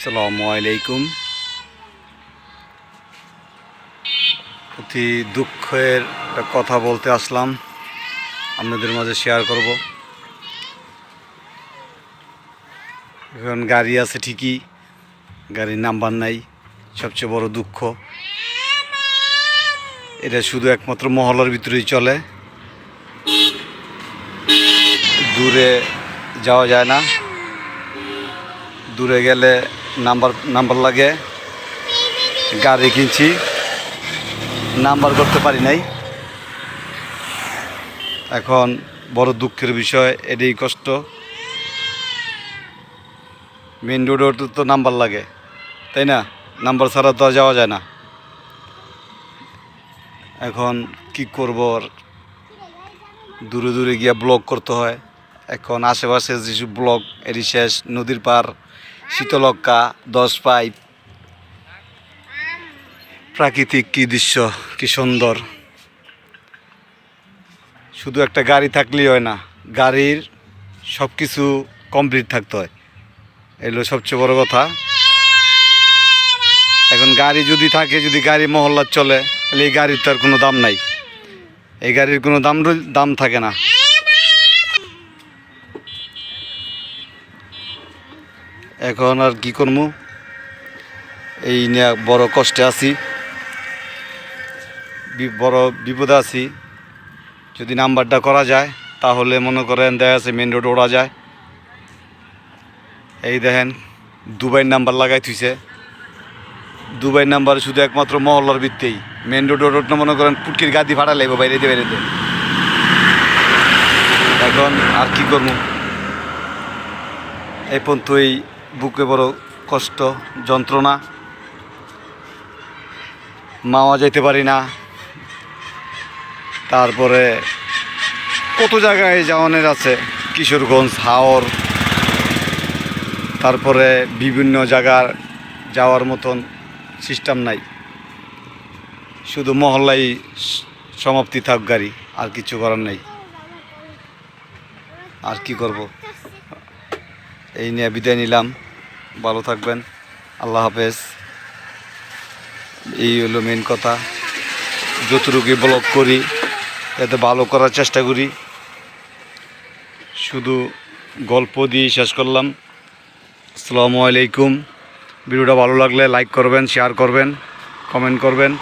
আসসালামু আলাইকুম। অতি দুঃখের একটা কথা বলতে আসলাম, আপনাদের মাঝে শেয়ার করব। এখন গাড়ি আছে ঠিকই, গাড়ির নাম্বার নাই, সবচেয়ে বড় দুঃখ। এটা শুধু একমাত্র মহলার ভিতরেই চলে। দূরে যাওয়া যায় না। দূরে গেলে নাম্বার নাম্বার লাগে। গাড়ি কিনছি। নাম্বার করতে পারি নাই। এখন বড় দুঃখের বিষয়, এটাই কষ্ট। মেন রোডেও তো- নাম্বার লাগে, তাই না? নাম্বার ছাড়া তো যাওয়া যায় না। এখন কি করব দূরে দূরে গিয়া ব্লক করতে হয়। এখন আশেপাশে যেসব ব্লক এরই শেষ, নদীর পার শীতলক্কা দশ পাইপ। প্রাকৃতিক কি দৃশ্য, কি সুন্দর। শুধু একটা গাড়ি থাকলেই হয় না, গাড়ির সব কিছু কমপ্লিট থাকতে হয়। এগুলো সবচেয়ে বড় কথা। এখন গাড়ি যদি থাকে, যদি গাড়ি মহল্লার চলে, তাহলে এই গাড়ির তো আর কোনো দাম নাই। এই গাড়ির কোনো দাম দাম থাকে না। এখন আর কি করব এই নিয়ে বড় কষ্টে আছি। বড় বিপদে আছি। যদি নাম্বারটা করা যায়, তাহলে মনে করেন দেখা আছে মেন রোড ওড়া যায়। এই দেখেন, দুবাই নাম্বার লাগাই থুইছে। দুবাই নাম্বার শুধু একমাত্র মহল্লার ভিত্তেই মেন রোড রোড না মনে করেন পুটকির গাদি ভাড়া লাগবে বাইরে দিয়ে, বাইরে এখন আর কি করব এই পর্যন্ত এই বুকে বড় কষ্ট, যন্ত্রণা। মাওয়া যেতে পারি না। তারপরে কত জায়গায় যাওয়ানের আছে? কিশোরগঞ্জ, হাওর। তারপরে বিভিন্ন জায়গার যাওয়ার মতন সিস্টেম নাই। শুধু মহল্লাই সমাপ্তি থাক গাড়ি, আর কিছু করার নেই। আর কি করব? এই নিয়ে বিদায় নিলাম। ভালো থাকবেন। আল্লাহ হাফেজ। এই হলো মেন কথা। যতটুকু ব্লগ করি, এতে ভালো করার চেষ্টা করি। শুধু গল্প দিয়ে শেষ করলাম। আসসালামু আলাইকুম। ভিডিওটা ভালো লাগলে লাইক করবেন শেয়ার করবেন কমেন্ট করবেন।